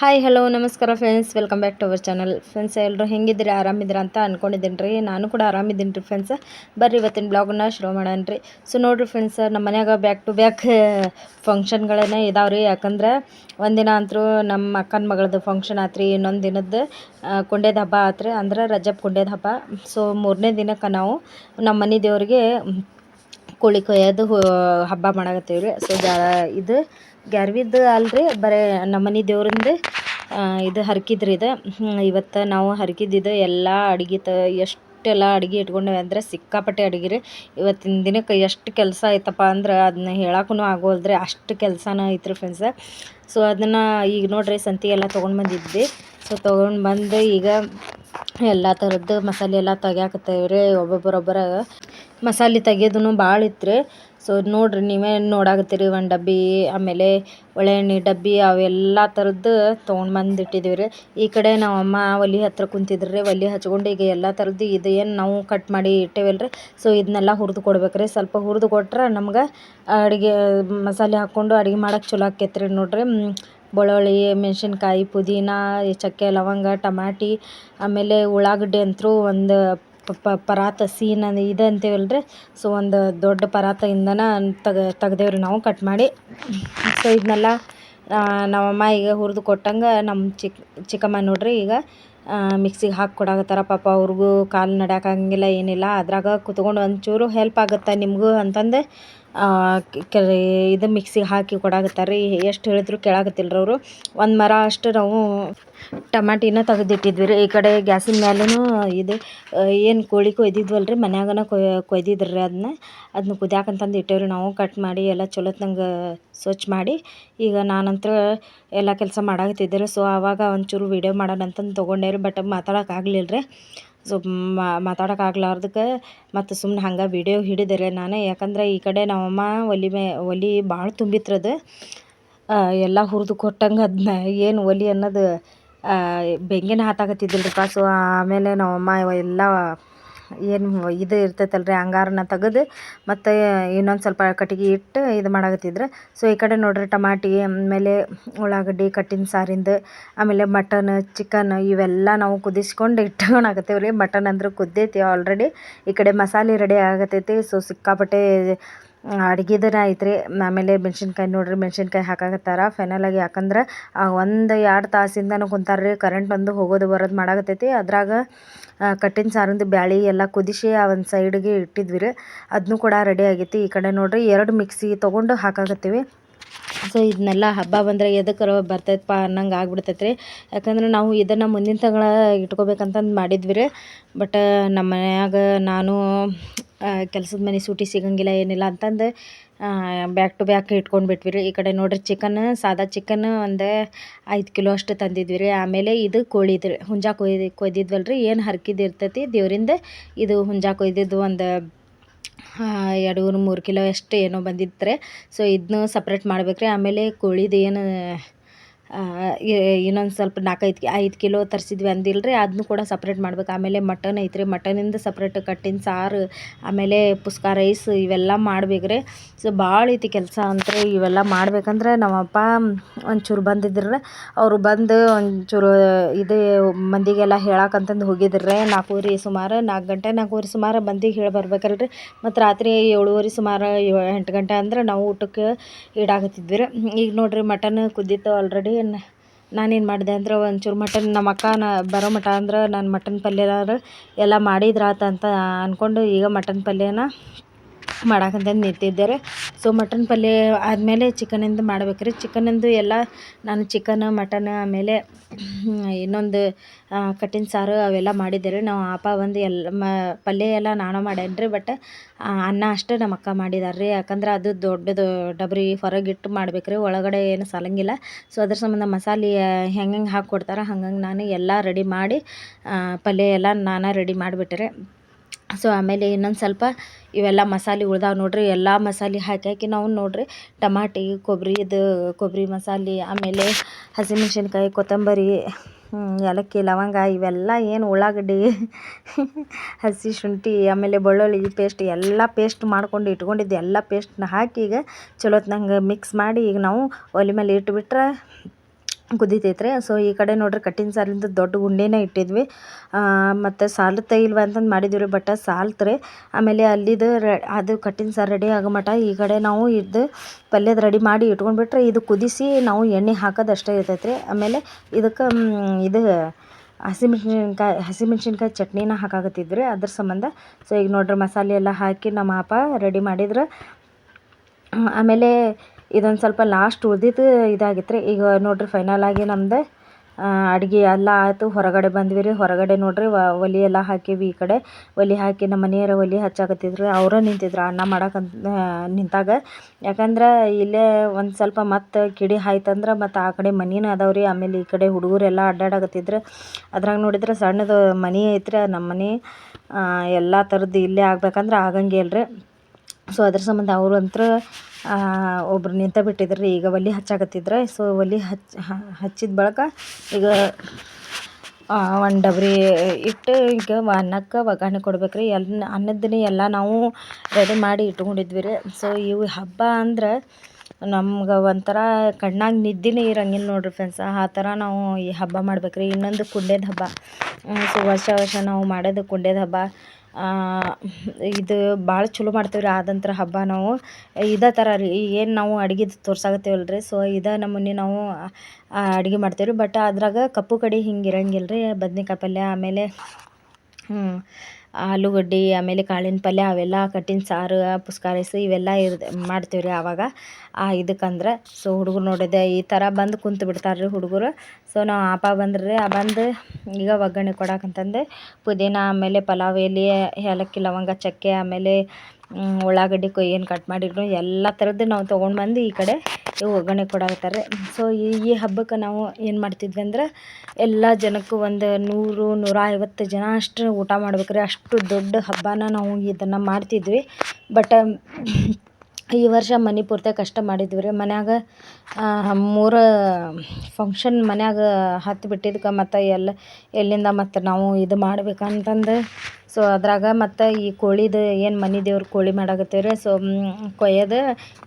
Hi hello ನಮಸ್ಕಾರ friends welcome back to our channel friends ಎಲ್ಲರೂ ಹೆಂಗಿದ್ದೀರಿ? ಆರಾಮಿದ್ದೀರಾ ಅಂತ ಅಂದ್ಕೊಂಡಿದ್ದೀನಿ ರೀ ನಾನು ಕೂಡ ಆರಾಮಿದ್ದೀನಿ ರೀ ಫ್ರೆಂಡ್ಸ್ ಬರ್ರಿ ಇವತ್ತಿನ ಬ್ಲಾಗನ್ನ ಶುರು ಮಾಡೋಣ ರೀ ಸೊ ನೋಡಿರಿ ಫ್ರೆಂಡ್ಸ್ ನಮ್ಮ ಮನ್ಯಾಗ ಬ್ಯಾಕ್ ಟು ಬ್ಯಾಕ್ ಫಂಕ್ಷನ್ಗಳೇ ಇದಾವೆ ರೀ ಯಾಕಂದ್ರೆ ಒಂದಿನ ಅಂತರೂ ನಮ್ಮ ಅಕ್ಕನ ಮಗಳದ್ದು ಫಂಕ್ಷನ್ ಆತ್ರಿ, ಇನ್ನೊಂದು ದಿನದ ಕುಂಡೇದ ಹಬ್ಬ ಆತ್ರಿ. ಅಂದ್ರೆ ರಜಬ್ ಕುಂಡೇದ ಹಬ್ಬ. ಸೊ ಮೂರನೇ ದಿನಕ್ಕೆ ನಾವು ನಮ್ಮ ಮನೆ ದೇವರಿಗೆ ಕೋಳಿ ಕೊಯ್ಯೋದು ಹಬ್ಬ ಮಾಡಾಕತ್ತೀವಿ ರೀ ಸೊ ಜಾ, ಇದು ಗ್ಯಾರ್ವಿದ್ದು ಅಲ್ರಿ, ಬರೀ ನಮ್ಮ ಮನೆ ದೇವ್ರಿಂದ ಇದು ಹರ್ಕಿದ್ರಿ ಇದು. ಇವತ್ತು ನಾವು ಹರ್ಕಿದ್ದಿದ್ದು ಎಲ್ಲ ಅಡ್ಗೆ ತ, ಎಷ್ಟೆಲ್ಲ ಅಡ್ಗೆ ಇಟ್ಕೊಂಡೇವೆ ಅಂದರೆ ಸಿಕ್ಕಾಪಟ್ಟೆ ಅಡಿಗೆ ರೀ. ಇವತ್ತಿನ ದಿನಕ್ಕೆ ಎಷ್ಟು ಕೆಲಸ ಐತಪ್ಪ ಅಂದ್ರೆ ಅದನ್ನ ಹೇಳಕ್ಕೂ ಆಗೋಲ್ದ್ರಿ, ಅಷ್ಟು ಕೆಲಸನ ಐತ್ರಿ ಫ್ರೆಂಡ್ಸ ಸೊ ಅದನ್ನು ಈಗ ನೋಡ್ರಿ ಸಂತಿ ಎಲ್ಲ ತೊಗೊಂಡು ಬಂದಿದ್ವಿ. ಸೊ ತೊಗೊಂಡು ಬಂದು ಈಗ ಎಲ್ಲ ಥರದ್ದು ಮಸಾಲೆ ಎಲ್ಲ ತೆಗ್ಯಾಕತ್ತೇವೆ ರೀ ಒಬ್ಬೊಬ್ಬರೊಬ್ಬರ ಮಸಾಲೆ ತೆಗಿಯೋದು ಭಾಳ ಇತ್ತು ರೀ ಸೊ ನೋಡಿರಿ, ನೀವೇ ನೋಡಾಕತ್ತೀರಿ ಒಂದು ಡಬ್ಬಿ, ಆಮೇಲೆ ಒಳ್ಳೆಣ್ಣೆ ಡಬ್ಬಿ ಅವೆಲ್ಲ ಥರದ್ದು ತೊಗೊಂಡು ಬಂದು ಇಟ್ಟಿದ್ದೀವಿ ರೀ ಈ ಕಡೆ ನಾವು ಅಮ್ಮ ಒಲೆ ಹತ್ರ ಕುಂತಿದ್ರು ರೀ ಒಲೆ ಹಚ್ಕೊಂಡು ಈಗ ಎಲ್ಲ ಥರದ್ದು ಇದು ಏನು ನಾವು ಕಟ್ ಮಾಡಿ ಇಟ್ಟೇವಲ್ಲ ರೀ ಸೊ ಇದನ್ನೆಲ್ಲ ಹುರಿದು ಕೊಡ್ಬೇಕು ರೀ ಸ್ವಲ್ಪ ಹುರಿದು ಕೊಟ್ರೆ ನಮ್ಗೆ ಅಡುಗೆ ಮಸಾಲೆ ಹಾಕ್ಕೊಂಡು ಅಡುಗೆ ಮಾಡಕ್ಕೆ ಚಲೋ ಆಕೈತೆ ರೀ ನೋಡಿರಿ ಬೆಳ್ಳುಳ್ಳಿ, ಮೆಣಸಿನ್ಕಾಯಿ, ಪುದೀನ, ಚಕ್ಕೆ, ಲವಂಗ, ಟಮಾಟಿ, ಆಮೇಲೆ ಉಳ್ಳಾಗಡ್ಡೆ ಅಂತೂ ಒಂದು ಪರಾತ ಸೀನ್ ಇದು ಅಂತೀವಲ್ಲ ರೀ ಸೊ ಒಂದು ದೊಡ್ಡ ಪರಾತದಿಂದನ ತಗ ತೆಗ್ದೇವ್ರಿ ನಾವು ಕಟ್ ಮಾಡಿ. ಸೊ ಇದನ್ನೆಲ್ಲ ನಮ್ಮಮ್ಮ ಈಗ ಹುರಿದು ಕೊಟ್ಟಂಗೆ ನಮ್ಮ ಚಿಕ್ಕ ಚಿಕ್ಕಮ್ಮ ನೋಡಿರಿ ಈಗ ಮಿಕ್ಸಿಗೆ ಹಾಕಿ ಕೊಡಾಕತ್ತಾರ ಪಾಪ ಅವ್ರಿಗೂ ಕಾಲು ಆಗಂಗಿಲ್ಲ ಏನಿಲ್ಲ. ಅದ್ರಾಗ ಕೂತ್ಕೊಂಡು ಒಂಚೂರು ಹೆಲ್ಪ್ ಆಗುತ್ತೆ ನಿಮಗೂ ಅಂತಂದು ಇದು ಮಿಕ್ಸಿಗೆ ಹಾಕಿ ಕೊಡಾಕತ್ತಾರ ರೀ ಎಷ್ಟು ಹೇಳಿದ್ರು ಕೇಳಾಕತ್ತಿಲ್ಲ ರೀ ಅವರು. ಒಂದು ಮರ ಅಷ್ಟು ನಾವು ಟಮಾಟಿನ ತೆಗೆದಿಟ್ಟಿದ್ವಿ ರೀ. ಈ ಕಡೆ ಗ್ಯಾಸಿನ ಮೇಲೂ ಇದು ಏನು ಕೋಳಿ ಕೊಯ್ದಿದ್ವಲ್ಲ ರೀ ಮನ್ಯಾಗನ ಕೊಯ್, ಕೊಯ್ದಿದ್ರು ರೀ ಅದನ್ನ ಅದನ್ನ ಕುದ್ಯಾಕಂತಂದು ಇಟ್ಟೇವ್ರಿ ನಾವು. ಕಟ್ ಮಾಡಿ ಎಲ್ಲ ಚಲೋತ್ನಂಗೆ ಸ್ವಚ್ಛ ಮಾಡಿ. ಈಗ ನಾನಂತೂ ಎಲ್ಲ ಕೆಲಸ ಮಾಡಾಕತ್ತಿದ್ದೆ ರೀ. ಸೊ ಆವಾಗ ಒಂಚೂರು ವೀಡಿಯೋ ಮಾಡೋಣ ಅಂತಂದು ತೊಗೊಂಡೆ ರೀ ಬಟ್ ಮಾತಾಡೋಕ್ಕಾಗ್ಲಿಲ್ಲ ರೀ ಸೊ ಮಾತಾಡೋಕ್ಕಾಗ್ಲಾರ್ದಕ್ಕೆ ಮತ್ತು ಸುಮ್ಮನೆ ಹಂಗೆ ವೀಡಿಯೋ ಹಿಡಿದೆ ರೀ ನಾನು ಯಾಕಂದ್ರೆ ಈ ಕಡೆ ನಮ್ಮಮ್ಮ ಒಲಿ ಮೇ, ಒಲಿ ಭಾಳ ತುಂಬಿತ್ರದು. ಎಲ್ಲ ಹುರಿದು ಕೊಟ್ಟಂಗೆ ಅದನ್ನ ಏನು ಒಲಿ ಅನ್ನೋದು ಬೆಂಕಿನ ಪಾ ಸೊ ಆಮೇಲೆ ನಮ್ಮಮ್ಮ ಎಲ್ಲ ಏನು ಇದು ಇರ್ತೈತಲ್ಲ ರೀ ಅಂಗಾರನ ತೆಗೆದು ಮತ್ತು ಇನ್ನೊಂದು ಸ್ವಲ್ಪ ಕಟ್ಟಿಗೆ ಇಟ್ಟು ಇದು ಮಾಡಾಕತ್ತಿದ್ರು. ಸೊ ಈ ಕಡೆ ನೋಡ್ರಿ ಟಮಾಟಿ, ಆಮೇಲೆ ಉಳ್ಳಾಗಡ್ಡಿ, ಕಟ್ಟಿನ ಸಾರಿಂದು, ಆಮೇಲೆ ಮಟನ್ ಚಿಕನ್ ಇವೆಲ್ಲ ನಾವು ಕುದಿಸ್ಕೊಂಡು ಇಟ್ಕೊಳಕತ್ತೇವೆ ರೀ ಮಟನ್ ಅಂದ್ರೆ ಕುದ್ದೈತಿ ಆಲ್ರೆಡಿ ಈ ಕಡೆ ಮಸಾಲೆ ರೆಡಿ ಆಗತೈತಿ. ಸೊ ಸಿಕ್ಕಾಪಟ್ಟೆ ಅಡ್ಗೆದನ ಐತ್ರಿ. ಆಮೇಲೆ ಮೆಣ್ಸಿನ್ಕಾಯಿ ನೋಡಿರಿ, ಮೆಣ್ಸಿನ್ಕಾಯಿ ಹಾಕಾಕತ್ತಾರ. ಫೈನಲಾಗಿ ಯಾಕಂದ್ರೆ ಒಂದು ಎರಡು ತಾಸಿಂದನೂ ಕುಂತಾರ ರೀ ಕರೆಂಟ್ ಬಂದು ಹೋಗೋದು ಬರೋದು ಮಾಡಾಕತ್ತೈತಿ. ಅದ್ರಾಗ ಕಟ್ಟಿನ ಸಾರಿಂದು ಬ್ಯಾಳಿ ಎಲ್ಲ ಕುದಿಸಿ ಒಂದು ಸೈಡ್ಗೆ ಇಟ್ಟಿದ್ವಿ ರೀ ಅದನ್ನೂ ಕೂಡ ರೆಡಿ ಆಗೈತಿ. ಈ ಕಡೆ ನೋಡಿರಿ, ಎರಡು ಮಿಕ್ಸಿ ತೊಗೊಂಡು ಹಾಕಾಕತ್ತೀವಿ. ಸೊ, ಇದನ್ನೆಲ್ಲ ಹಬ್ಬ ಬಂದರೆ ಎದಕ್ಕೆ ಬರ್ತೈತಪ್ಪ ಅನ್ನಂಗೆ ಆಗ್ಬಿಡ್ತೈತೆ ರೀ ಯಾಕಂದ್ರೆ ನಾವು ಇದನ್ನು ಮುಂದಿನ ತಿಂಗಳ ಇಟ್ಕೋಬೇಕಂತಂದು ಮಾಡಿದ್ವಿ ರೀ ಬಟ್ ನಮ್ಮ ಮನ್ಯಾಗ ನಾನು ಕೆಲಸದ ಮನೆ ಸೂಟಿ ಸಿಗಂಗಿಲ್ಲ, ಏನಿಲ್ಲ ಅಂತಂದು ಬ್ಯಾಕ್ ಟು ಬ್ಯಾಕ್ ಇಟ್ಕೊಂಡು ಬಿಟ್ವಿ ರೀ ಈ ಕಡೆ ನೋಡಿರಿ ಚಿಕನ್ ಸಾದಾ ಚಿಕನ್ ಒಂದು ಐದು ಕಿಲೋ ಅಷ್ಟು ತಂದಿದ್ವಿ ರೀ ಆಮೇಲೆ ಇದು ಕೋಳಿದು ರೀ ಹುಂಜಾ ಕೊಯ್ದು ಕೊಯ್ದಿದ್ವಲ್ಲ ರೀ ಏನು ಹರ್ಕಿದ್ದು ಇರ್ತೈತಿ ದೇವರಿಂದ, ಇದು ಹುಂಜಾ ಕೊಯ್ದಿದ್ದು ಒಂದು ಎರಡು ಮೂರು ಕಿಲೋ ಅಷ್ಟು ಏನೋ ಬಂದಿತ್ತು ರೀ ಸೊ ಇದನ್ನೂ ಸಪ್ರೇಟ್ ಮಾಡ್ಬೇಕು ರೀ ಆಮೇಲೆ ಕೋಳಿದು ಏನು ಇನ್ನೊಂದು ಸ್ವಲ್ಪ ನಾಲ್ಕೈದು ಐದು ಕಿಲೋ ತರಿಸಿದ್ವಿ ಅಂದಿಲ್ಲ ರೀ ಅದನ್ನೂ ಕೂಡ ಸಪ್ರೇಟ್ ಮಾಡ್ಬೇಕು. ಆಮೇಲೆ ಮಟನ್ ಐತ್ರಿ ಮಟನಿಂದ ಸಪ್ರೇಟ್ ಕಟ್ಟಿನ ಸಾರು, ಆಮೇಲೆ ಪುಸ್ಕ ರೈಸ್ ಇವೆಲ್ಲ ಮಾಡ್ಬೇಕು ರೀ ಸೊ ಭಾಳ ಐತಿ ಕೆಲಸ ಅಂದ್ರೆ ಇವೆಲ್ಲ ಮಾಡ್ಬೇಕಂದ್ರೆ ನಮ್ಮಪ್ಪ ಒಂಚೂರು ಬಂದಿದ್ರು, ಅವರು ಬಂದು ಒಂಚೂರು ಇದು ಮಂದಿಗೆಲ್ಲ ಹೇಳಕ್ಕಂತಂದು ಹೋಗಿದ್ರು. ನಾಲ್ಕೂವರೆ ಸುಮಾರು, ನಾಲ್ಕು ಗಂಟೆ, ನಾಲ್ಕೂವರೆ ಸುಮಾರು ಮಂದಿಗೆ ಹೇಳಿ ಬರ್ಬೇಕಲ್ರಿ. ಮತ್ತು ರಾತ್ರಿ ಏಳುವರೆ ಸುಮಾರು ಎಂಟು ಗಂಟೆ ಅಂದ್ರೆ ನಾವು ಊಟಕ್ಕೆ ಇಡಾಕತ್ತಿದ್ವಿ ಈಗ ನೋಡಿರಿ ಮಟನ್ ಕುದ್ದಿತ್ತು ಆಲ್ರೆಡಿ ನಾನೇನು ಮಾಡಿದೆ ಅಂದ್ರೆ ಒಂಚೂರು ಮಟನ್, ನಮ್ಮ ಅಕ್ಕ ನಾ ಬರೋ ಮಟ ಅಂದ್ರೆ ನಾನು ಮಟನ್ ಪಲ್ಯದಾರ ಎಲ್ಲ ಮಾಡಿದ್ರಾತು ಅಂತ ಅಂದ್ಕೊಂಡು ಈಗ ಮಟನ್ ಪಲ್ಯನ ಮಾಡಾಕಂತಂದು ನಿಂತಿದ್ದೆ ರೀ ಸೊ ಮಟನ್ ಪಲ್ಯ ಆದಮೇಲೆ ಚಿಕನಿಂದು ಮಾಡ್ಬೇಕು ರೀ ಚಿಕನಿಂದು ಎಲ್ಲ ನಾನು ಚಿಕನ್ ಮಟನ್ ಆಮೇಲೆ ಇನ್ನೊಂದು ಕಟ್ಟಿನ ಸಾರು ಅವೆಲ್ಲ ಮಾಡಿದ್ದೆ ರೀ ನಾವು ಅಪ್ಪ ಒಂದು ಎಲ್ಲ, ಮ, ಪಲ್ಯ ಎಲ್ಲ ನಾನು ಮಾಡೇನಿ ರೀ ಬಟ್ ಅನ್ನ ಅಷ್ಟೇ ನಮ್ಮ ಅಕ್ಕ ಮಾಡಿದಾರೆ ರೀ ಯಾಕಂದ್ರೆ ಅದು ದೊಡ್ಡದು ಡಬ್ರಿ ಹೊರಗಿಟ್ಟು ಮಾಡ್ಬೇಕು ರೀ ಒಳಗಡೆ ಏನು ಸಲಂಗಿಲ್ಲ. ಸೊ ಅದ್ರ ಸಂಬಂಧ ಮಸಾಲೆ ಹೆಂಗೆ ಹಾಕಿ ಕೊಡ್ತಾರೆ ಹಂಗಂಗೆ ನಾನು ಎಲ್ಲ ರೆಡಿ ಮಾಡಿ ಪಲ್ಯ ಎಲ್ಲ ನಾನೇ ರೆಡಿ ಮಾಡಿಬಿಟ್ಟೆ ಸೊ ಆಮೇಲೆ ಇನ್ನೊಂದು ಸ್ವಲ್ಪ ಇವೆಲ್ಲ ಮಸಾಲೆ ಉಳ್ದಾವೆ ನೋಡಿರಿ, ಎಲ್ಲ ಮಸಾಲೆ ಹಾಕಿ ಹಾಕಿ ನಾವು ನೋಡಿರಿ ಟಮಾಟಿ ಕೊಬ್ಬರಿದು ಕೊಬ್ಬರಿ ಮಸಾಲೆ, ಆಮೇಲೆ ಹಸಿಮೆಣ್ಸಿನ್ಕಾಯಿ, ಕೊತ್ತಂಬರಿ ಏಲಕ್ಕಿ, ಲವಂಗ ಇವೆಲ್ಲ ಏನು ಉಳ್ಳಾಗಡ್ಡಿ, ಹಸಿ ಶುಂಠಿ, ಆಮೇಲೆ ಬೆಳ್ಳುಳ್ಳಿ ಪೇಸ್ಟ್ ಎಲ್ಲ ಪೇಸ್ಟ್ ಮಾಡ್ಕೊಂಡು ಇಟ್ಕೊಂಡಿದ್ದೆ ಎಲ್ಲ ಪೇಸ್ಟ್ನ ಹಾಕಿ ಈಗ ಚಲೋತ್ನಂಗೆ ಮಿಕ್ಸ್ ಮಾಡಿ ಈಗ ನಾವು ಒಲೆ ಮೇಲೆ ಇಟ್ಬಿಟ್ರೆ ಕುದೀತೈತ್ರಿ. ಸೊ ಈ ಕಡೆ ನೋಡ್ರಿ ಕಟ್ಟಿನ ಸಾಲಿಂದ ದೊಡ್ಡ ಗುಂಡಿನೇ ಇಟ್ಟಿದ್ವಿ. ಮತ್ತು ಸಾಲುತ್ತ ಇಲ್ವ ಅಂತಂದು ಮಾಡಿದ್ವಿ ರೀ ಬಟ್ ಸಾಲ್ತ್ರಿ. ಆಮೇಲೆ ಅಲ್ಲಿದು ರೆ, ಅದು ಕಟ್ಟಿನ ಸಾರು ರೆಡಿ ಆಗೋ ಮಟ ಈ ಕಡೆ ನಾವು ಇದು ಪಲ್ಯದ ರೆಡಿ ಮಾಡಿ ಇಟ್ಕೊಂಡ್ಬಿಟ್ರೆ ಇದು ಕುದಿಸಿ ನಾವು ಎಣ್ಣೆ ಹಾಕೋದು ಅಷ್ಟೇ ಆಮೇಲೆ ಇದಕ್ಕೆ ಇದು ಹಸಿಮೆಣ್ಸಿನ್ಕಾಯಿ ಹಸಿಮೆಣ್ಸಿನ್ಕಾಯಿ ಚಟ್ನಿನ ಹಾಕಾಕತ್ತಿದ್ವಿ ರೀ ಅದ್ರ ಸಂಬಂಧ. ಸೊ ಈಗ ನೋಡ್ರಿ ಮಸಾಲೆ ಎಲ್ಲ ಹಾಕಿ ನಮ್ಮ ಅಪ್ಪ ರೆಡಿ ಮಾಡಿದ್ರೆ. ಆಮೇಲೆ ಇದೊಂದು ಸ್ವಲ್ಪ ಲಾಸ್ಟ್ ಉಳ್ದಿದ್ದು ಇದಾಗಿತ್ತು ರೀ ಈಗ ನೋಡ್ರಿ ಫೈನಲ್ ಆಗಿ ನಮ್ದು ಅಡುಗೆ ಎಲ್ಲ ಆಯಿತು. ಹೊರಗಡೆ ಬಂದ್ವಿ ರೀ. ಹೊರಗಡೆ ನೋಡ್ರಿ ಒಲೆ ಎಲ್ಲ ಹಾಕೀವಿ ಈ ಕಡೆ. ಒಲೆ ಹಾಕಿ ನಮ್ಮ ಮನೆಯವ್ರು ಒಲೆ ಹಚ್ಚಾಕತ್ತಿದ್ರು. ಅವರು ನಿಂತಿದ್ರು ಅನ್ನ ಮಾಡಕ್ಕೆ ನಿಂತಾಗ. ಯಾಕಂದ್ರೆ ಇಲ್ಲೇ ಒಂದು ಸ್ವಲ್ಪ ಮತ್ತೆ ಕಿಡಿ ಆಯ್ತಂದ್ರೆ ಮತ್ತು ಆ ಕಡೆ ಮನೆನೂ ಅದಾವ ರೀ. ಆಮೇಲೆ ಈ ಕಡೆ ಹುಡುಗರೆಲ್ಲ ಅಡ್ಡಾಡಕತ್ತಿದ್ರು. ಅದ್ರಾಗ ನೋಡಿದ್ರೆ ಸಣ್ಣದು ಮನೆ ಐತ್ರಿ. ನಮ್ಮ ಮನೆ ಎಲ್ಲ ಥರದ್ದು ಇಲ್ಲೇ ಆಗ್ಬೇಕಂದ್ರೆ ಆಗಂಗಿಲ್ಲ ಇಲ್ರಿ. ಸೊ ಅದ್ರ ಸಂಬಂಧ ಅವರು ಅಂತ್ರ ಒಬ್ರು ನಿಂತ ಬಿಟ್ಟಿದ್ರು ರೀ ಈಗ ಒಲೆ ಹಚ್ಚಾಕತ್ತಿದ್ರು. ಸೊ ಒಲೆ ಹಚ್ಚ ಹಚ್ಚಿದ ಬಳಿಕ ಈಗ ಒಂದು ಡಬರಿ ಇಟ್ಟು ಈಗ ಅನ್ನಕ್ಕೆ ಒಗ್ಗರಣೆ ಕೊಡ್ಬೇಕು ರೀ ಎಲ್ಲ ಅನ್ನದ್ದನ್ನೇ ಎಲ್ಲ ನಾವು ರೆಡಿ ಮಾಡಿ ಇಟ್ಕೊಂಡಿದ್ವಿ ರೀ ಸೊ ಇವು ಹಬ್ಬ ಅಂದ್ರೆ ನಮ್ಗೆ ಒಂಥರ ಕಣ್ಣಾಗ ನಿದ್ದೆನೇ ಇರಂಗಿಲ್ಲ ನೋಡಿರಿ ಫ್ರೆಂಡ್ಸ್ ಆ ಥರ ನಾವು ಈ ಹಬ್ಬ ಮಾಡ್ಬೇಕು ರೀ ಇನ್ನೊಂದು ಕುಂಡೆದ ಹಬ್ಬ. ಸೊ ವರ್ಷ ವರ್ಷ ನಾವು ಮಾಡೋದು ಕುಂಡೆದ ಹಬ್ಬ. ಇದು ಭಾಳ ಚಲೋ ಮಾಡ್ತೇವೆ ರೀ ಆದಂತ್ರ ಹಬ್ಬ ನಾವು. ಇದೇ ಥರ ರೀ ಏನು ನಾವು ಅಡ್ಗೆದು ತೋರ್ಸಾಕತ್ತೀವಲ್ಲ ರೀ ಸೊ ಇದೇ ನಮೂನಿ ನಾವು ಅಡ್ಗೆ ಮಾಡ್ತೀವಿ ರೀ ಬಟ್ ಅದ್ರಾಗ ಕಪ್ಪು ಕಡೆ ಹಿಂಗೆ ಇರಂಗಿಲ್ಲ ರೀ ಬದ್ನೆಕಾಯಿ ಪಲ್ಯ ಆಮೇಲೆ ಆಲೂಗಡ್ಡೆ, ಆಮೇಲೆ ಕಾಳಿನ ಪಲ್ಯ, ಅವೆಲ್ಲ ಕಟ್ಟಿನ ಸಾರು ಪುಸ್ಕ ರೈಸ್ ಇವೆಲ್ಲ ಇರ್ ಮಾಡ್ತೀವಿ ರೀ ಆವಾಗ. ಇದಕ್ಕಂದ್ರೆ ಸೊ ಹುಡುಗರು ನೋಡಿದೆ ಈ ಥರ ಬಂದು ಕುಂತು ಬಿಡ್ತಾರೆ ರೀ ಹುಡುಗರು. ಸೊ ನಾವು ಅಪ್ಪ ಬಂದ್ರೆ ಬಂದು ಈಗ ಒಗ್ಗರಣೆ ಕೊಡಕ್ಕಂತಂದು ಪುದೀನ ಆಮೇಲೆ ಪಲಾವ್ ಎಲೆ, ಏಲಕ್ಕಿ, ಲವಂಗ, ಚಕ್ಕೆ, ಆಮೇಲೆ ಉಳ್ಳಾಗಡ್ಡಿ ಏನು ಕಟ್ ಮಾಡಿದ್ರು ಎಲ್ಲ ಥರದ್ದು ನಾವು ತೊಗೊಂಡು ಬಂದು ಈ ಕಡೆ ಒಗ್ಗರಣೆ ಕೊಡಾಕತ್ತಾರೆ. ಸೊ ಈ ಈ ಹಬ್ಬಕ್ಕೆ ನಾವು ಏನು ಮಾಡ್ತಿದ್ವಿ ಅಂದ್ರೆ ಎಲ್ಲ ಜನಕ್ಕೂ ಒಂದು ನೂರು, ನೂರ ಐವತ್ತು ಜನ ಅಷ್ಟು ಊಟ ಮಾಡ್ಬೇಕ್ರಿ. ಅಷ್ಟು ದೊಡ್ಡ ಹಬ್ಬನ ನಾವು ಇದನ್ನು ಮಾಡ್ತಿದ್ವಿ. ಬಟ್ ಈ ವರ್ಷ ಮನೆ ಪೂರ್ತಿ ಕಷ್ಟ ಮಾಡಿದ್ವಿ ರೀ. ಮನ್ಯಾಗ ಮೂರು ಫಂಕ್ಷನ್ ಮನ್ಯಾಗ ಹತ್ತು ಬಿಟ್ಟಿದ್ದಕ್ಕೆ ಮತ್ತು ಎಲ್ಲ ಎಲ್ಲಿಂದ ಮತ್ತು ನಾವು ಇದು ಮಾಡ್ಬೇಕಂತಂದು. ಸೊ ಅದ್ರಾಗ ಮತ್ತು ಈ ಕೋಳಿದು ಏನು ಮನೆ ದೇವ್ರ ಕೋಳಿ ಮಾಡಾಕತ್ತೀವಿ ಸೊ ಕೊಯ್ಯೋದು,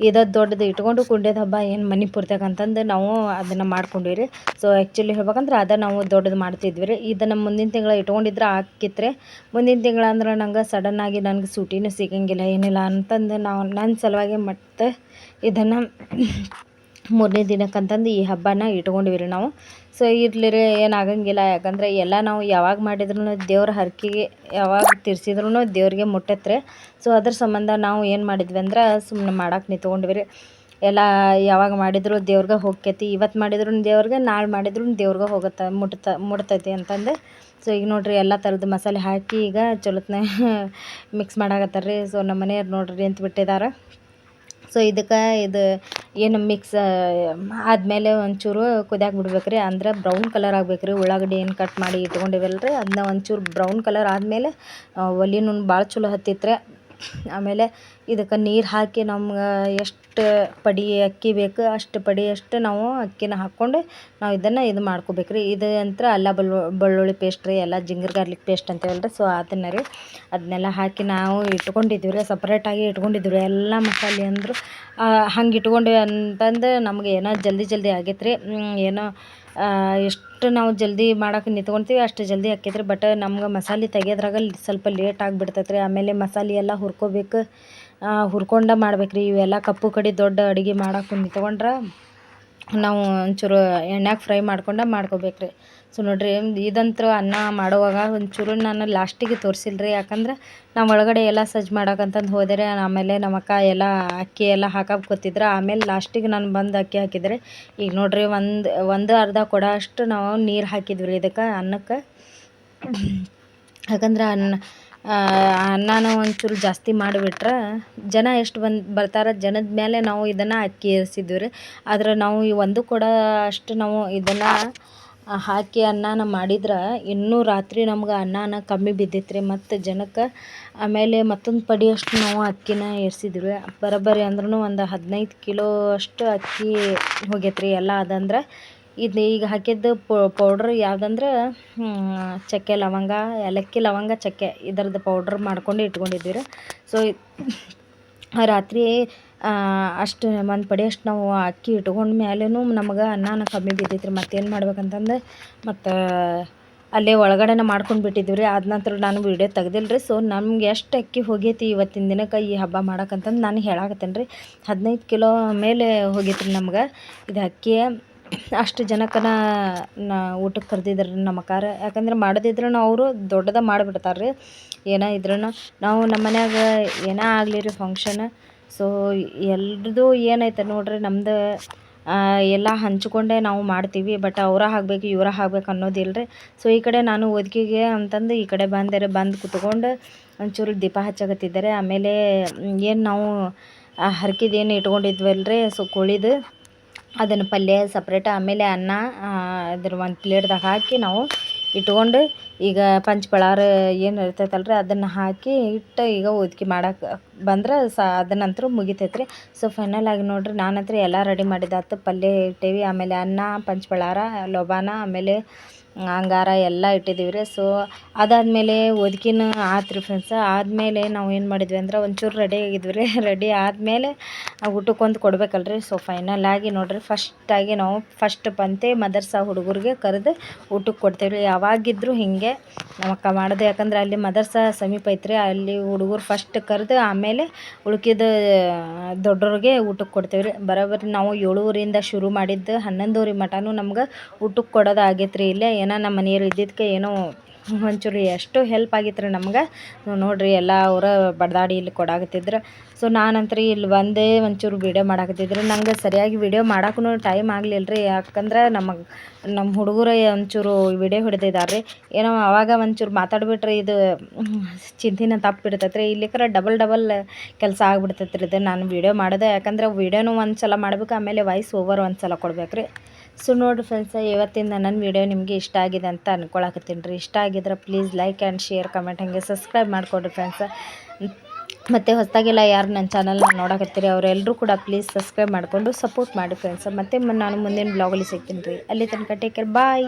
ಇದು ದೊಡ್ಡದು ಇಟ್ಕೊಂಡು ಕುಂಡೆದ ಹಬ್ಬ ಏನು ಮನೆ ಪೂರ್ತಿಯಾಗ ಅಂತಂದು ನಾವು ಅದನ್ನು ಮಾಡ್ಕೊಂಡೀವಿ ರೀ ಸೊ ಆ್ಯಕ್ಚುಲಿ ಹೇಳ್ಬೇಕಂದ್ರೆ ಅದ ನಾವು ದೊಡ್ಡದು ಮಾಡ್ತಿದ್ವಿ ರೀ ಇದನ್ನು ಮುಂದಿನ ತಿಂಗಳು ಇಟ್ಕೊಂಡಿದ್ರೆ ಆಕಿತ್ತು ರೀ ಮುಂದಿನ ತಿಂಗಳು ಅಂದ್ರೆ ನಂಗೆ ಸಡನ್ನಾಗಿ ನನಗೆ ಸೂಟಿನೂ ಸಿಗಂಗಿಲ್ಲ, ಏನಿಲ್ಲ ಅಂತಂದು ನಾವು ನನ್ನ ಸಲುವಾಗಿ ಮತ್ತೆ ಇದನ್ನು ಮೂರನೇ ದಿನಕ್ಕಂತಂದು ಈ ಹಬ್ಬನ ಇಟ್ಕೊಂಡಿವಿ ರೀ ನಾವು. ಸೊ ಇರಲಿ ರೀ ಏನು ಆಗಂಗಿಲ್ಲ ಯಾಕಂದರೆ ಎಲ್ಲ ನಾವು ಯಾವಾಗ ಮಾಡಿದ್ರೂ ದೇವ್ರ ಹರಕೆಗೆ, ಯಾವಾಗ ತಿರ್ಸಿದ್ರೂ ದೇವ್ರಿಗೆ ಮುಟ್ಟತ್ತೆ ರೀ ಸೊ ಅದ್ರ ಸಂಬಂಧ ನಾವು ಏನು ಮಾಡಿದ್ವಿ ಅಂದ್ರೆ ಸುಮ್ಮನೆ ಮಾಡಕ್ಕೆ ನಿಂತ್ಕೊಂಡ್ವಿ ರೀ ಎಲ್ಲ ಯಾವಾಗ ಮಾಡಿದ್ರು ದೇವ್ರಿಗೆ ಹೋಗ್ಕೈತಿ. ಇವತ್ತು ಮಾಡಿದ್ರು ದೇವ್ರಿಗೆ, ನಾಳೆ ಮಾಡಿದ್ರು ದೇವ್ರಿಗೆ ಹೋಗುತ್ತೆ, ಮುಟ್ತ, ಮುಟ್ತೈತಿ ಅಂತಂದು. ಸೊ ಈಗ ನೋಡಿರಿ ಎಲ್ಲ ಥರದ ಮಸಾಲೆ ಹಾಕಿ ಈಗ ಚಲೋತ್ನ ಮಿಕ್ಸ್ ಮಾಡಾಕತ್ತಾರ ರೀ ಸೊ ನಮ್ಮ ಮನೆಯವ್ರು ನೋಡ್ರಿ ಅಂತ ಬಿಟ್ಟಿದ್ದಾರೆ ಸೊ ಇದಕ್ಕೆ ಇದು ಏನು ಮಿಕ್ಸ್ ಆದಮೇಲೆ ಒಂಚೂರು ಕುದಿಯಾಕ ಬಿಡ್ಬೇಕು ರೀ ಅಂದ್ರೆ ಬ್ರೌನ್ ಕಲರ್ ಆಗ್ಬೇಕು ರೀ ಉಳ್ಳಾಗಡ್ಡಿ ಏನು ಕಟ್ ಮಾಡಿ ಇಟ್ಕೊಂಡಿವಲ್ಲ ರೀ ಅದನ್ನ ಒಂಚೂರು ಬ್ರೌನ್ ಕಲರ್ ಆದಮೇಲೆ ಒಲೆ ಭಾಳ ಚಲೋ ಹತ್ತಿತ್ತು ರೀ ಆಮೇಲೆ ಇದಕ್ಕೆ ನೀರು ಹಾಕಿ ನಮ್ಗೆ ಎಷ್ಟು ಪಡಿ ಅಕ್ಕಿ ಬೇಕು ಅಷ್ಟು ಪಡಿಯಷ್ಟು ನಾವು ಅಕ್ಕಿನ ಹಾಕ್ಕೊಂಡು ನಾವು ಇದನ್ನು ಇದು ಮಾಡ್ಕೋಬೇಕು ರೀ ಇದು ಅಂತ್ರ ಅಲ್ಲ ಬೆಳ್ಳುಳ್ಳಿ ಪೇಸ್ಟ್ ರೀ, ಎಲ್ಲ ಜಿಂಗರ್ ಗಾರ್ಲಿಕ್ ಪೇಸ್ಟ್ ಅಂತೇವಲ್ಲ ರೀ ಸೊ ಅದನ್ನು ರೀ ಅದನ್ನೆಲ್ಲ ಹಾಕಿ ನಾವು ಇಟ್ಕೊಂಡಿದ್ದೀವಿ ರೀ ಸಪ್ರೇಟಾಗಿ ಇಟ್ಕೊಂಡಿದ್ದೀವಿ ರೀ. ಎಲ್ಲ ಮಸಾಲೆ ಅಂದರು ಹಂಗೆ ಇಟ್ಕೊಂಡ್ವಿ ಅಂತಂದು ನಮ್ಗೆ ಏನೋ ಜಲ್ದಿ ಜಲ್ದಿ ಆಗೈತೆ ರೀ ಏನೋ ಎಷ್ಟು ನಾವು ಜಲ್ದಿ ಮಾಡೋಕೆ ನಿಂತ್ಕೊಂತೀವಿ, ಅಷ್ಟು ಜಲ್ದಿ ಆಕೈತೆ ರೀ ಬಟ್ ನಮ್ಗೆ ಮಸಾಲೆ ತೆಗಿಯೋದ್ರಾಗ ಸ್ವಲ್ಪ ಲೇಟ್ ಆಗಿಬಿಡ್ತೈತೆ ರೀ ಆಮೇಲೆ ಮಸಾಲೆ ಎಲ್ಲ ಹುರ್ಕೋಬೇಕು. ಹುರ್ಕೊಂಡ ಮಾಡ್ಬೇಕು ರೀ ಇವೆಲ್ಲ ಕಪ್ಪು ಕಡಿ ದೊಡ್ಡ ಅಡುಗೆ ಮಾಡೋಕೆ ನಿಂತ್ಕೊಂಡ್ರೆ ನಾವು ಒಂಚೂರು ಎಣ್ಣೆಗೆ ಫ್ರೈ ಮಾಡ್ಕೊಂಡು ಮಾಡ್ಕೋಬೇಕು ರೀ ಸೊ ನೋಡಿರಿ ಇದಂತೂ ಅನ್ನ ಮಾಡುವಾಗ ಒಂಚೂರು ನಾನು ಲಾಸ್ಟಿಗೆ ತೋರಿಸಿಲ್ಲ ರೀ ಯಾಕಂದ್ರೆ ನಾವು ಒಳಗಡೆ ಎಲ್ಲ ಸಜ್ಜ ಮಾಡೋಕಂತಂದು ಹೋದರೆ, ಆಮೇಲೆ ನಮ್ಮ ಅಕ್ಕ ಎಲ್ಲ ಅಕ್ಕಿ ಎಲ್ಲ ಹಾಕಕ್ಕೆ ಕೂತಿದ್ರು ಆಮೇಲೆ ಲಾಸ್ಟಿಗೆ ನಾನು ಬಂದು ಅಕ್ಕಿ ಹಾಕಿದ್ರೆ, ಈಗ ನೋಡಿರಿ ಒಂದು ಒಂದು ಅರ್ಧ ಕೊಡ ಅಷ್ಟು ನಾವು ನೀರು ಹಾಕಿದ್ವಿ ರೀ ಇದಕ್ಕೆ, ಅನ್ನಕ್ಕೆ. ಯಾಕಂದ್ರೆ ಅನ್ನ ಅನ್ನನ ಒಂಚೂರು ಜಾಸ್ತಿ ಮಾಡಿಬಿಟ್ರೆ ಜನ ಎಷ್ಟು ಬಂದು, ಬರ್ತಾರೆ ಜನದ ಮೇಲೆ ನಾವು ಇದನ್ನು ಅಕ್ಕಿ ಇರಿಸಿದ್ವಿ ರೀ ಆದರೆ ನಾವು ಈ ಒಂದು ಕೊಡ ಅಷ್ಟು ನಾವು ಇದನ್ನು ಹಾಕಿ ಅನ್ನನ ಮಾಡಿದ್ರೆ ಇನ್ನೂ ರಾತ್ರಿ ನಮ್ಗೆ ಅನ್ನಾನ ಕಮ್ಮಿ ಬಿದ್ದಿತ್ತು ರೀ ಮತ್ತು ಜನಕ್ಕೆ ಆಮೇಲೆ ಮತ್ತೊಂದು ಪಡಿಯಷ್ಟು ನಾವು ಅಕ್ಕಿನ ಏರ್ಸಿದ್ವಿ. ಬರೋಬ್ಬರಿ ಅಂದ್ರೂ ಒಂದು ಹದಿನೈದು ಕಿಲೋ ಅಷ್ಟು ಅಕ್ಕಿ ಹೋಗೈತೆ ರೀ ಎಲ್ಲ ಅದಂದ್ರೆ. ಇದು ಈಗ ಹಾಕಿದ್ದು ಪೌಡ್ರ್ ಯಾವುದಂದ್ರೆ ಚಕ್ಕೆ ಲವಂಗ, ಏಲಕ್ಕಿ ಲವಂಗ, ಚಕ್ಕೆ ಇದರದ್ದು ಪೌಡ್ರ್ ಮಾಡ್ಕೊಂಡು ಇಟ್ಕೊಂಡಿದ್ದೀವಿ ರೀ ಸೊ ರಾತ್ರಿ ಅಷ್ಟು ಒಂದು ಪಡಿ, ಅಷ್ಟು ನಾವು ಅಕ್ಕಿ ಇಟ್ಕೊಂಡ ಮೇಲೆ ನಮಗೆ ಅನ್ನನ ಕಮ್ಮಿ ಬಿದ್ದೈತ್ರಿ. ಮತ್ತೇನು ಮಾಡ್ಬೇಕಂತಂದು ಮತ್ತು ಅಲ್ಲೇ ಒಳಗಡೆನೇ ಮಾಡ್ಕೊಂಡು ಬಿಟ್ಟಿದ್ವಿ ರೀ ಆದ ನಂತರ ನಾನು ವೀಡಿಯೋ ತೆಗ್ದಿಲ್ಲ ರೀ ಸೊ ನಮ್ಗೆ ಎಷ್ಟು ಅಕ್ಕಿ ಹೋಗೈತಿ ಇವತ್ತಿನ ದಿನಕ್ಕೆ ಈ ಹಬ್ಬ ಮಾಡೋಕ್ಕಂತಂದು ನಾನು ಹೇಳಾಕತ್ತೇನೆ ರೀ ಹದಿನೈದು ಕಿಲೋ ಮೇಲೆ ಹೋಗೈತೆ ರೀ ನಮ್ಗೆ. ಇದು ಅಕ್ಕಿ ಅಷ್ಟು ಜನಕ್ಕನ ನಾ ಊಟಕ್ಕೆ ಕರೆದಿದ್ರು ನಮ್ಮ ಕಾರ ಯಾಕಂದ್ರೆ ಮಾಡದಿದ್ರು ಅವರು ದೊಡ್ಡದ ಮಾಡಿಬಿಡ್ತಾರೆ ರೀ ಏನೇ ಇದ್ರೂ ನಾವು ನಮ್ಮ ಮನ್ಯಾಗ ಏನೇ ಆಗಲಿ ರೀ ಫಂಕ್ಷನ್ ಸೊ ಎಲ್ರದ್ದು ಏನೈತೆ ನೋಡಿರಿ, ನಮ್ದು ಎಲ್ಲ ಹಂಚ್ಕೊಂಡೇ ನಾವು ಮಾಡ್ತೀವಿ ಬಟ್ ಅವರ ಆಗ್ಬೇಕು, ಇವರ ಹಾಕ್ಬೇಕು ಅನ್ನೋದಿಲ್ಲ ಸೊ ಈ ಕಡೆ ನಾನು ಒದಗಿಗೆ ಅಂತಂದು ಈ ಕಡೆ ಬಂದರೆ, ಬಂದು ಕುತ್ಕೊಂಡು ಒಂಚೂರು ದೀಪ ಹಚ್ಚಕತ್ತಿದ್ದಾರೆ. ಆಮೇಲೆ ಏನು ನಾವು ಹರ್ಕಿದೇನು ಏನು ಇಟ್ಕೊಂಡಿದ್ವಲ್ಲ ರೀ ಸೊ ಕೋಳಿದು, ಅದನ್ನು ಪಲ್ಯ ಸಪ್ರೇಟ್ ಆಮೇಲೆ ಅನ್ನ ಅದ್ರ ಒಂದು ಪ್ಲೇಟ್ದಾಗ ಹಾಕಿ ನಾವು ಇಟ್ಕೊಂಡು ಈಗ ಪಂಚಪಳಾರ ಏನು ಇರ್ತೈತಲ್ಲ ರೀ ಅದನ್ನು ಹಾಕಿ ಇಟ್ಟು ಈಗ ಉದ್ಕಿ ಮಾಡಕ್ಕೆ ಬಂದ್ರೆ ಸ ಅದನಂತೂ ಮುಗಿತೈತೆ ರೀ ಸೊ ಫೈನಲ್ ಆಗಿ ನೋಡಿರಿ ನಾನಂತೂ ಎಲ್ಲ ರೆಡಿ ಮಾಡಿದ್ದಾತು ಪಲ್ಯ ಇಟ್ಟೇವಿ, ಆಮೇಲೆ ಅನ್ನ, ಪಂಚಪಳಾರ, ಲೋಬಾನ, ಆಮೇಲೆ ಅಂಗಾರ ಎಲ್ಲ ಇಟ್ಟಿದ್ದೀವಿ ರೀ. ಸೊ ಅದಾದಮೇಲೆ ಒದಕಿನ ಆತು ರೀ ಫ್ರೆಂಡ್ಸ ಆದಮೇಲೆ ನಾವು ಏನು ಮಾಡಿದ್ವಿ ಅಂದ್ರೆ ಒಂಚೂರು ರೆಡಿ ಆಗಿದ್ವಿ ರೀ. ರೆಡಿ ಆದಮೇಲೆ ಊಟಕ್ಕೊಂದು ಒಂದು ರೀ ಸೊ ಫೈನಲ್ ಆಗಿ ನೋಡಿರಿ ಫಸ್ಟಾಗಿ ನಾವು ಫಸ್ಟ್ ಪಂತೆ ಮದರ್ಸಾ ಹುಡುಗರಿಗೆ ಕರೆದು ಊಟಕ್ಕೆ ಕೊಡ್ತೇವೆ ರೀ. ಯಾವಾಗಿದ್ದರೂ ಹಿಂಗೆ ನಮ್ಮಕ್ಕ ಮಾಡೋದು. ಯಾಕಂದ್ರೆ ಅಲ್ಲಿ ಮದರ್ಸಾ ಸಮೀಪ ಐತ್ರಿ. ಅಲ್ಲಿ ಹುಡುಗರು ಫಸ್ಟ್ ಕರೆದು ಆಮೇಲೆ ಉಳ್ಕಿದ ದೊಡ್ಡವ್ರಿಗೆ ಊಟಕ್ಕೆ ಕೊಡ್ತೇವೆ ರೀ. ಬರೋಬ್ಬರಿ ನಾವು ಏಳುವರೆಯಿಂದ ಶುರು ಮಾಡಿದ್ದು ಹನ್ನೊಂದುವರೆ ಮಟನೂ ನಮ್ಗೆ ಊಟಕ್ಕೆ ಕೊಡೋದು ಆಗೈತೆ ರೀ ಇಲ್ಲೇ ಏನೋ ನಮ್ಮ ಮನೆಯಲ್ಲಿ ಇದ್ದಿದ್ದಕ್ಕೆ ಏನೋ ಒಂಚೂರು ಎಷ್ಟು ಹೆಲ್ಪ್ ಆಗಿತ್ತು ರೀ ನಮ್ಗೆ ನೋಡಿರಿ ಎಲ್ಲ ಅವರ ಬಡದಾಡಿ ಇಲ್ಲಿ ಕೊಡಾಕತ್ತಿದ್ರು. ಸೊ ನಾನಂತ್ರಿ ಇಲ್ಲಿ ಒಂದೇ ಒಂಚೂರು ವೀಡಿಯೋ ಮಾಡಾಕತ್ತಿದ್ರು. ನಂಗೆ ಸರಿಯಾಗಿ ವೀಡಿಯೋ ಮಾಡೋಕ್ಕೂ ಟೈಮ್ ಆಗಲಿಲ್ಲ ರೀ ಯಾಕಂದ್ರೆ ನಮಗೆ ನಮ್ಮ ಹುಡುಗರು ಒಂಚೂರು ವೀಡಿಯೋ ಹಿಡ್ದಿದ್ದಾರೆ ರೀ ಏನೋ ಆವಾಗ ಒಂಚೂರು ಮಾತಾಡ್ಬಿಟ್ರೆ ಇದು ಚಿಂತಿನ ತಪ್ಪು ಬಿಡ್ತೈತೆ ರೀ ಇಲ್ಲಿಕರ ಡಬಲ್ ಡಬಲ್ ಕೆಲಸ ಆಗ್ಬಿಡ್ತೈತೆ ಇದು ನಾನು ವೀಡಿಯೋ ಮಾಡಿದೆ. ಯಾಕಂದ್ರೆ ವೀಡಿಯೋನು ಒಂದು ಸಲ ಮಾಡ್ಬೇಕು, ಆಮೇಲೆ ವಾಯ್ಸ್ ಓವರ್ ಒಂದು ಸಲ ಕೊಡ್ಬೇಕು ರೀ ಸೊ ನೋಡಿ ಫ್ರೆಂಡ್ಸ ಇವತ್ತಿಂದ ನನ್ನ ವೀಡಿಯೋ ನಿಮಗೆ ಇಷ್ಟ ಆಗಿದೆ ಅಂತ ಅನ್ಕೊಳಕತ್ತೀನಿ ರೀ. ಇಷ್ಟ ಆಗಿದ್ರೆ please like and share comment ಹಾಗೆ ಸಬ್ಸ್ಕ್ರೈಬ್ ಮಾಡಿಕೊಡ್ರಿ ಫ್ರೆಂಡ್ಸ ಮತ್ತು ಹೊಸದಾಗೆಲ್ಲ ಯಾರು ನನ್ನ ಚಾನಲ್ನ ನೋಡಕತ್ತೀರಿ ಅವರೆಲ್ಲರೂ ಕೂಡ ಪ್ಲೀಸ್ ಸಬ್ಸ್ಕ್ರೈಬ್ ಮಾಡಿಕೊಂಡು ಸಪೋರ್ಟ್ ಮಾಡಿ ಫ್ರೆಂಡ್ಸ ಮತ್ತು ನಾನು ಮುಂದಿನ ಬ್ಲಾಗಲ್ಲಿ ಸಿಗ್ತೀನಿ ರೀ. ಅಲ್ಲಿ ತನಕ ಟೇಕ್ ಕೇರ್ ಬಾಯ್